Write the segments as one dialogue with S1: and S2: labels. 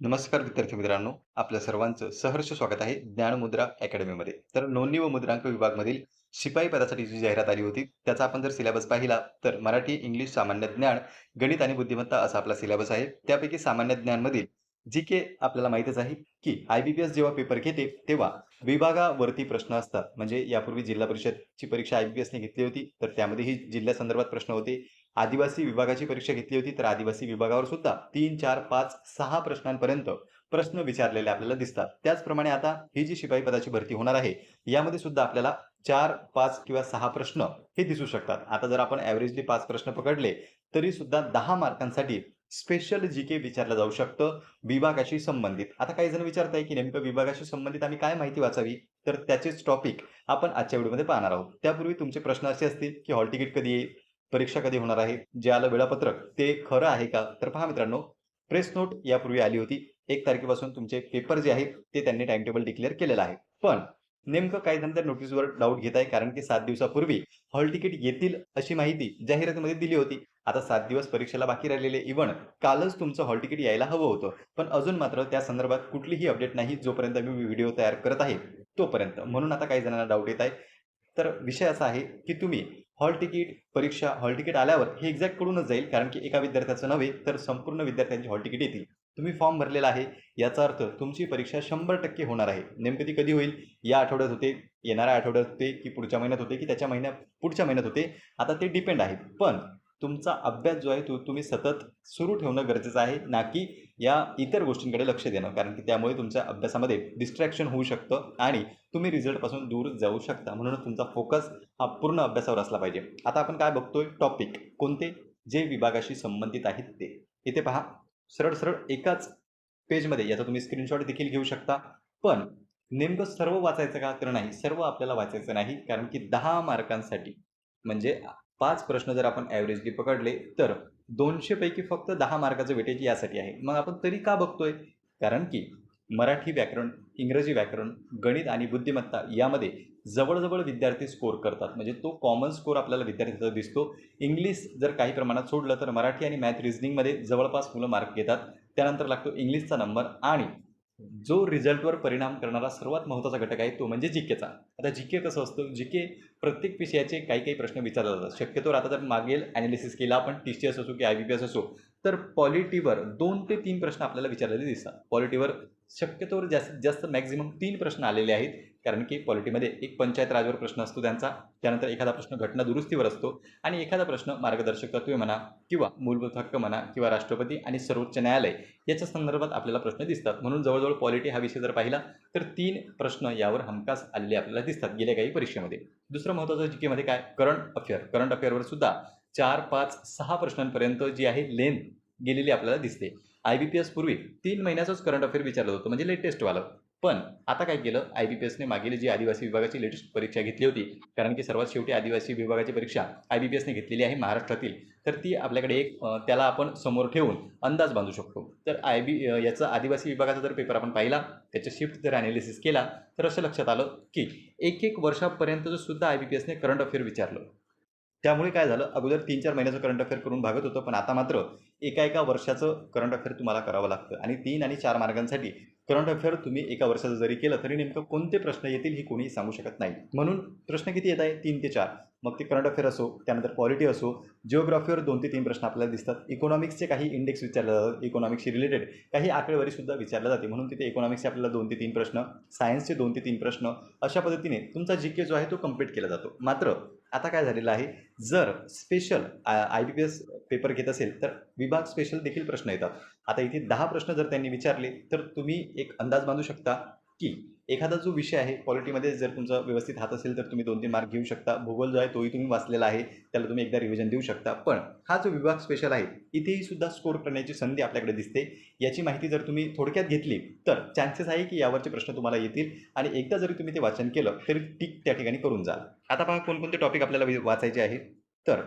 S1: नमस्कार विद्यार्थी मित्रांनो आपल्या सर्वांचं सहर्ष स्वागत आहे ज्ञानमुद्रा अकॅडमीमध्ये. तर नोंदणी व मुद्रांक विभागमधील शिपाई पदासाठी जी जाहिरात आली होती त्याचा आपण जर सिलेबस पाहिला तर मराठी इंग्लिश सामान्य ज्ञान गणित आणि बुद्धिमत्ता असा आपला सिलेबस आहे. त्यापैकी सामान्य ज्ञानमधील जी के आपल्याला माहितच आहे की आय बी पी एस जेव्हा पेपर घेते तेव्हा विभागावरती प्रश्न असतात. म्हणजे यापूर्वी जिल्हा परिषदची परीक्षा आय बी पी एसने घेतली होती तर त्यामध्येही जिल्ह्यासंदर्भात प्रश्न होते. आदिवासी विभागाची परीक्षा घेतली होती तर आदिवासी विभागावर सुद्धा तीन चार पाच सहा प्रश्नांपर्यंत प्रश्न विचारलेले आपल्याला दिसतात. त्याचप्रमाणे आता ही जी शिपाई पदाची भरती होणार आहे यामध्ये सुद्धा आपल्याला चार पाच किंवा सहा प्रश्न हे दिसू शकतात. आता जर आपण ॲव्हरेजली पाच प्रश्न पकडले तरी सुद्धा दहा मार्कांसाठी स्पेशल जी के विचारलं जाऊ शकतं विभागाशी संबंधित. आता काही जण विचारताय की नेमकं विभागाशी संबंधित आम्ही काय माहिती वाचावी? तर त्याचेच टॉपिक आपण आजच्या व्हिडिओमध्ये पाहणार आहोत. त्यापूर्वी तुमचे प्रश्न असे असतील की हॉल तिकीट कधी येईल? परीक्षा कधी होणार आहे? जे आलं वेळापत्रक ते खरं आहे का? तर पहा मित्रांनो प्रेस नोट यापूर्वी आली होती. एक तारखेपासून तुमचे पेपर जे आहेत ते त्यांनी टाइम टेबल डिक्लेअर केलेलं आहे. पण नेमकं काही जण त्या नोटीसवर डाऊट घेत आहे कारण की सात दिवसापूर्वी हॉल तिकीट येतील अशी माहिती जाहिरातीमध्ये दिली होती. आता सात दिवस परीक्षेला बाकी राहिलेले इव्हन कालच तुमचं हॉल तिकीट यायला हवं होतं. पण अजून मात्र त्या संदर्भात कुठलीही अपडेट नाही जोपर्यंत मी व्हिडिओ तयार करत आहे तोपर्यंत. म्हणून आता काही जणांना डाऊट येत आहे? तर विषय असा आहे की तुम्ही हॉल तिकीट परीक्षा हॉल तिकीट आल्यावर हे एक्झॅक्ट कडूनच जाईल कारण की एका विद्यार्थ्याचं नव्हे तर संपूर्ण विद्यार्थ्यांची हॉल तिकीट येतील. तुम्ही फॉर्म भरलेला आहे याचा अर्थ तुमची परीक्षा शंभर टक्के होणार आहे. नेमकं ती कधी होईल? या आठवड्यात होते येणाऱ्या आठवड्यात होते की पुढच्या महिन्यात होते की त्याच्या महिन्यात पुढच्या महिन्यात होते. आता ते डिपेंड आहे पण तुमचा अभ्यास जो आहे तो तुम्ही सतत सुरू ठेवणं गरजेचं आहे ना की या इतर गोष्टींकडे लक्ष देणं. कारण की त्यामुळे तुमच्या अभ्यासामध्ये डिस्ट्रॅक्शन होऊ शकतं आणि तुम्ही रिझल्टपासून दूर जाऊ शकता. म्हणूनच तुमचा फोकस हा पूर्ण अभ्यासावर असला पाहिजे. आता आपण काय बघतोय? टॉपिक कोणते? जे विभागाशी संबंधित आहेत ते. इथे पहा. सरळ सरळ एकाच पेजमध्ये याचा तुम्ही स्क्रीनशॉट देखील घेऊ शकता. पण नेमकं सर्व वाचायचं का? तर नाही. सर्व आपल्याला वाचायचं नाही. कारण की दहा मार्कांसाठी. म्हणजे पाच प्रश्न जर आपण ॲव्हरेजली पकडले तर दोनशेपैकी फक्त दहा मार्काचं वेटेज यासाठी आहे. मग आपण तरी का बघतोय? कारण की मराठी व्याकरण इंग्रजी व्याकरण गणित आणि बुद्धिमत्ता यामध्ये जवळजवळ विद्यार्थी स्कोर करतात. म्हणजे तो कॉमन स्कोर आपल्याला विद्यार्थ्याचा दिसतो. इंग्लिश जर काही प्रमाणात सोडलं तर मराठी आणि मॅथ रिझनिंगमध्ये जवळपास मुलं मार्क घेतात. त्यानंतर लागतो इंग्लिशचा नंबर आणि जो रिझल्टवर परिणाम करणारा सर्वात महत्त्वाचा घटक आहे तो म्हणजे जी केचा आता जी के कसं असतं? जी के प्रत्येक विषयाचे काही काही प्रश्न विचारले जातात. शक्यतो आता जर मागेल ॲनालिसिस केला आपण टी सी एस असो की आय बी पी एस असो. तर पॉलिटीवर दोन ते तीन प्रश्न आपल्याला विचारलेले दिसतात. पॉलिटीवर शक्यतोवर जास्तीत जास्त मॅक्झिमम तीन प्रश्न आलेले आहेत. कारण की पॉलिटीमध्ये एक पंचायत राजवर प्रश्न असतो त्यांचा. त्यानंतर एखादा प्रश्न घटना दुरुस्तीवर असतो. आणि एखादा प्रश्न मार्गदर्शक तत्वे म्हणा किंवा मूलभूत हक्क म्हणा किंवा राष्ट्रपती आणि सर्वोच्च न्यायालय याच्या संदर्भात आपल्याला प्रश्न दिसतात. म्हणून जवळजवळ पॉलिटी हा विषय जर पाहिला तर तीन प्रश्न यावर हमखास आलेले आपल्याला दिसतात गेल्या काही परीक्षेमध्ये. दुसरं महत्त्वाचं जी काय? Current affair. करंट अफेअरवर सुद्धा चार पाच सहा प्रश्नांपर्यंत जी आहे लेंथ गेलेली आपल्याला दिसते. आय बी पी एस पूर्वी तीन महिन्याचाच करंट अफेअर विचारलं होतं म्हणजे लेटेस्टवालं पण आता काय केलं? आय बी पी एसने मागील जी आदिवासी विभागाची लेटेस्ट परीक्षा घेतली होती कारण की सर्वात शेवटी आदिवासी विभागाची परीक्षा आय बी पी एसने घेतलेली आहे महाराष्ट्रातील तर ती आपल्याकडे एक त्याला आपण समोर ठेवून अंदाज बांधू शकतो. तर आय बी याचा आदिवासी विभागाचा जर पेपर आपण पाहिला त्याच्या शिफ्ट जर ॲनालिसिस केला तर असं लक्षात आलं की एक एक वर्षापर्यंतचं सुद्धा आय बी पी एसने करंट अफेअर विचारलं. त्यामुळे काय झालं? अगोदर तीन चार महिन्याचं करंट अफेअर करून भागत होतं पण आता मात्र एका एका वर्षाचं करंट अफेअर तुम्हाला करावं लागतं. आणि तीन आणि चार मार्गांसाठी करंट अफेअर तुम्ही एका वर्षाचं जरी केलं तरी नेमकं कोणते प्रश्न येतील हे कोणी सांगू शकत नाही. म्हणून प्रश्न किती येत आहे? तीन ते चार. मग ते करंट अफेअर असो त्यानंतर पॉलिटी असो जिओग्राफीवर दोन ते तीन प्रश्न आपल्याला दिसतात. इकॉनॉमिक्सचे काही इंडेक्स विचारले जातात इकॉनॉमिक्सशी रिलेटेड काही आकडेवारीसुद्धा विचारल्या जाते. म्हणून तिथे इकॉनॉमिक्सचे आपल्याला दोन ते तीन प्रश्न सायन्सचे दोन ते तीन प्रश्न अशा पद्धतीने तुमचा जी के जो आहे तो कंप्लीट केला जातो. मात्र आता काय झालेलं आहे? जर special I B P S paper घेत असेल तर विभाग स्पेशल देखील प्रश्न येतात. आता इथे दहा प्रश्न जर त्यांनी विचारले तर तुम्ही एक अंदाज बांधू शकता की एखादा जो विषय आहे पॉलिटीमध्ये जर तुमचा व्यवस्थित हात असेल तर तुम्ही दोन तीन मार्क घेऊ शकता. भूगोल जो आहे तोही तुम्ही वाचलेला आहे. त्याला तुम्ही एकदा रिव्हिजन देऊ शकता. पण हा जो विभाग स्पेशल आहे इथेही सुद्धा स्कोर करण्याची संधी आपल्याकडे दिसते. याची माहिती जर तुम्ही थोडक्यात घेतली तर चान्सेस आहे की यावरचे प्रश्न तुम्हाला येतील. आणि एकदा जरी तुम्ही ते वाचन केलं तरी टिक त्या ठिकाणी करून जाल. आता पहा कोणकोणते टॉपिक आपल्याला वाचायचे आहे तर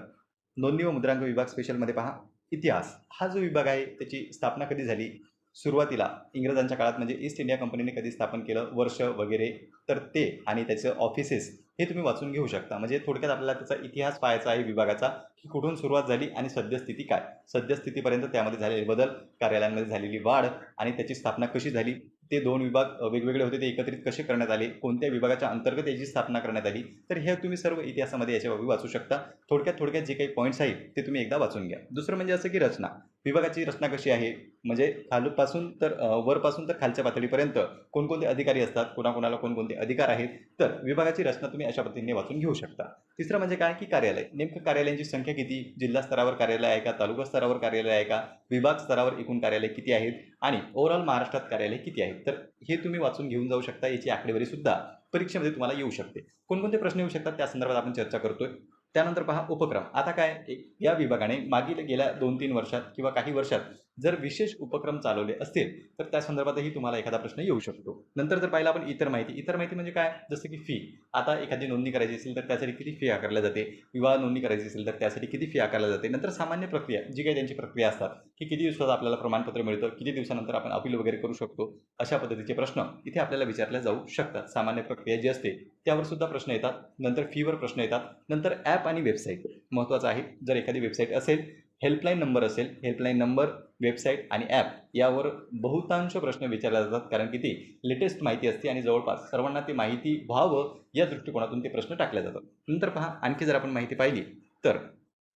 S1: नोंदणी व मुद्रांक विभाग स्पेशलमध्ये पहा. इतिहास. हा जो विभाग आहे त्याची स्थापना कधी झाली? सुरुवातीला इंग्रजांच्या काळात म्हणजे ईस्ट इंडिया कंपनीने कधी स्थापन केलं? वर्ष वगैरे. तर ते आणि त्याचं ऑफिसेस हे तुम्ही वाचून घेऊ शकता. म्हणजे थोडक्यात आपल्याला त्याचा इतिहास पाहायचा आहे विभागाचा की कुठून सुरुवात झाली आणि सद्यस्थिती काय? सद्यस्थितीपर्यंत त्यामध्ये झालेले बदल कार्यालयांमध्ये झालेली वाढ आणि त्याची स्थापना कशी झाली? ते दोन विभाग वेगवेगळे होते. ते एकत्रित कसे करण्यात आले? कोणत्या विभागाच्या अंतर्गत याची स्थापना करण्यात आली? तर हे तुम्ही सर्व इतिहासामध्ये याच्या बाबी वाचू शकता. थोडक्यात थोडक्यात जे काही पॉईंट्स आहेत ते तुम्ही एकदा वाचून घ्या. दुसरं म्हणजे असं की रचना. विभागाची रचना कशी आहे? म्हणजे खालपासून तर वरपासून तर खालच्या पातळीपर्यंत कोणकोणते अधिकारी असतात? कोणाकोणाला कोणकोणते अधिकार आहेत? तर विभागाची रचना तुम्ही अशा पद्धतीने वाचून घेऊ शकता. तिसरं म्हणजे काय? की कार्यालय. नेमकं कार्यालयांची संख्या किती? जिल्हा स्तरावर कार्यालय आहे का? तालुका स्तरावर कार्यालय आहे का? विभाग स्तरावर एकूण कार्यालय किती आहेत? आणि ओव्हरऑल महाराष्ट्रात कार्यालय किती आहेत? तर हे तुम्ही वाचून घेऊन जाऊ शकता. याची आकडेवारी सुद्धा परीक्षेमध्ये तुम्हाला येऊ शकते. कोणकोणते प्रश्न येऊ शकतात? त्या संदर्भात आपण चर्चा करतोय. त्यानंतर पहा उपक्रम. आता काय? या विभागाने मागील गेल्या दोन तीन वर्षात किंवा काही वर्षात जर विशेष उपक्रम चालवले असतील तर त्या संदर्भातही तुम्हाला एखादा प्रश्न येऊ शकतो. नंतर जर पाहिलं आपण इतर माहिती इतर माहिती म्हणजे काय? जसं की फी आता एखादी नोंदणी करायची असेल तर त्यासाठी किती फी आकारल्या जाते? विवाह नोंदणी करायची असेल तर त्यासाठी किती फी आकारल्या जाते? नंतर सामान्य प्रक्रिया जी काही त्यांची प्रक्रिया असतात की किती दिवसात आपल्याला प्रमाणपत्र मिळतं किती दिवसानंतर आपण अपील वगैरे करू शकतो? अशा पद्धतीचे प्रश्न इथे आपल्याला विचारले जाऊ शकतात. सामान्य प्रक्रिया जी असते त्यावर सुद्धा प्रश्न येतात. नंतर फीवर प्रश्न येतात. नंतर ॲप आणि वेबसाईट महत्त्वाचं आहे. जर एखादी वेबसाईट असेल हेल्पलाईन नंबर असेल हेल्पलाईन नंबर वेबसाईट आणि ॲप यावर बहुतांश प्रश्न विचारले जातात. कारण की ती लेटेस्ट माहिती असते आणि जवळपास सर्वांना ती माहिती व्हावं या दृष्टिकोनातून ते प्रश्न टाकले जातात. नंतर पहा आणखी जर आपण माहिती पाहिली तर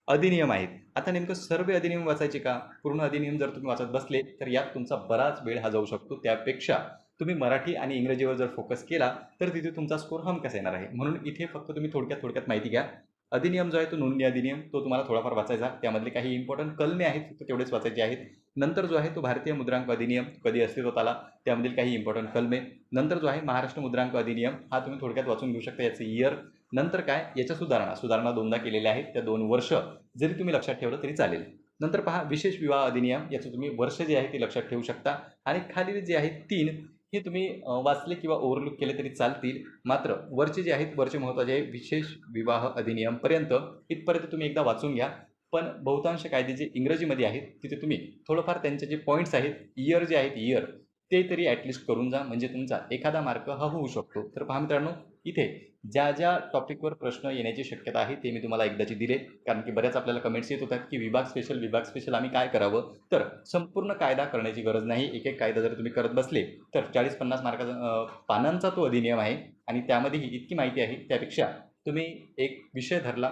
S1: अधिनियम आहेत. आता नेमकं सर्व अधिनियम वाचायचे का? पूर्ण अधिनियम जर तुम्ही वाचत बसले तर यात तुमचा बराच वेळ हा जाऊ शकतो. त्यापेक्षा तुम्ही मराठी आणि इंग्रजीवर जर फोकस केला तर तिथे तुमचा स्कोर हमकस येणार आहे. म्हणून इथे फक्त तुम्ही थोडक्यात थोडक्यात माहिती घ्या. अधिनियम जो आहे तो नोंदणी अधिनियम तो तुम्हाला थोडाफार वाचायचा. त्यामधले काही इम्पॉर्टंट कलमे आहेत तो तेवढेच वाचायचे आहेत. नंतर जो आहे तो भारतीय मुद्रांक अधिनियम कधी अस्तित्वात आला त्यामधील काही इम्पॉर्टंट कलमे. नंतर जो आहे महाराष्ट्र मुद्रांक अधिनियम हा तुम्ही थोडक्यात वाचून घेऊ शकता याचे इयर नंतर काय? याच्या सुधारणा. सुधारणा दोनदा केलेल्या आहेत. त्या दोन वर्ष जरी तुम्ही लक्षात ठेवलं तरी चालेल. नंतर पहा विशेष विवाह अधिनियम याचं तुम्ही वर्ष जे आहे ते लक्षात ठेवू शकता. आणि खालील जे आहेत तीन हे तुम्ही वाचले किंवा ओव्हरलुक केले तरी चालतील. मात्र वरचे जे आहेत वरचे महत्त्वाचे आहे विशेष विवाह अधिनियमपर्यंत इथपर्यंत तुम्ही एकदा वाचून घ्या. पण बहुतांश कायदे जे इंग्रजीमध्ये आहेत तिथे तुम्ही थोडंफार त्यांचे जे पॉईंट्स आहेत इयर जे आहेत इयर ते तरी ॲटलिस्ट करून जा. म्हणजे तुमचा एखादा मार्क हा होऊ शकतो. तर पहा मित्रांनो इथे ज्या ज्या टॉपिकवर प्रश्न येण्याची शक्यता आहे ते मी तुम्हाला एकदाची दिले. कारण की बऱ्याच आपल्याला कमेंट्स येत होतात की विभाग स्पेशल विभाग स्पेशल आम्ही काय करावं? तर संपूर्ण कायदा करण्याची गरज नाही. एक एक कायदा जर तुम्ही करत बसले तर चाळीस पन्नास मार्काचा पानांचा तो अधिनियम आहे. आणि त्यामध्येही इतकी माहिती आहे. त्यापेक्षा तुम्ही एक विषय धरला.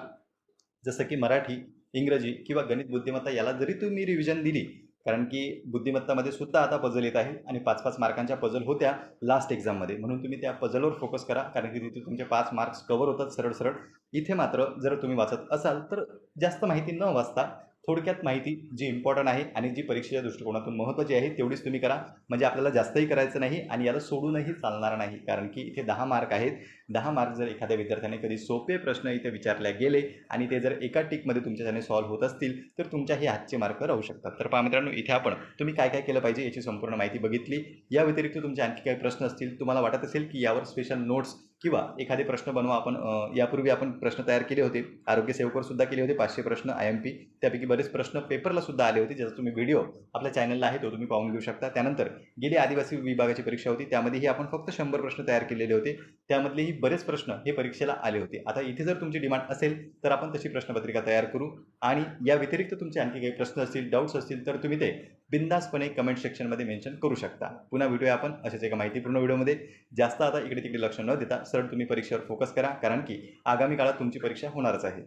S1: जसं की मराठी इंग्रजी किंवा गणित बुद्धिमत्ता याला जरी तुम्ही रिव्हिजन दिली कारण की बुद्धिमत्तामध्ये सुद्धा आता पझल येत आहे आणि पाच पाच मार्कांच्या पझल होत्या लास्ट एक्झाममध्ये म्हणून तुम्ही त्या पझलवर फोकस करा कारण की तिथे तुमचे पाच मार्क्स कवर होतात सरळ सरळ इथे मात्र जर तुम्ही वाचत असाल तर जास्त माहिती न वाचता थोडक्यात माहिती जी इम्पॉर्टंट आहे आणि जी परीक्षेच्या दृष्टिकोनातून महत्त्वाची आहे तेवढीच तुम्ही करा. म्हणजे आपल्याला जास्तही करायचं नाही आणि याला सोडूनही चालणार नाही. कारण की इथे दहा मार्क आहेत. दहा मार्क जर एखाद्या विद्यार्थ्याने कधी सोपे प्रश्न इथे विचारले गेले आणि ते जर एका टिकमध्ये तुमच्याने सॉल्व्ह होत असतील तर तुमच्याही हातचे मार्क राहू शकतात. तर पहा मित्रांनो इथे आपण तुम्ही काय काय केलं पाहिजे याची संपूर्ण माहिती बघितली. या व्यतिरिक्त तुमचे आणखी काही प्रश्न असतील तुम्हाला वाटत असेल की यावर स्पेशल नोट्स किंवा एखादे प्रश्न बनवा आपण यापूर्वी आपण प्रश्न तयार केले होते. आरोग्य सेवकवर सुद्धा केले होते. पाचशे प्रश्न आय एम पी त्यापैकी बरेच प्रश्न पेपरला सुद्धा आले होते. ज्याचा तुम्ही व्हिडिओ आपल्या चॅनलला आहे तो तुम्ही पाहून घेऊ शकता. त्यानंतर गेली आदिवासी विभागाची परीक्षा होती. त्यामध्येही आपण फक्त शंभर प्रश्न तयार केलेले होते. त्यामधलेही बरेच प्रश्न हे परीक्षेला आले होते. आता इथे जर तुमची डिमांड असेल तर आपण तशी प्रश्नपत्रिका तयार करू. आणि या व्यतिरिक्त तुमचे आणखी काही प्रश्न असतील डाऊट्स असतील तर तुम्ही ते बिंदासपणे कमेंट सेक्शनमध्ये मेन्शन करू शकता. पुन्हा व्हिडिओ आपण अशाच एका माहितीपूर्ण व्हिडिओमध्ये. जास्त आता इकडे तिकडे लक्ष न देता सरळ तुम्ही परीक्षेवर फोकस करा कारण की आगामी काळात तुमची परीक्षा होणारच आहे.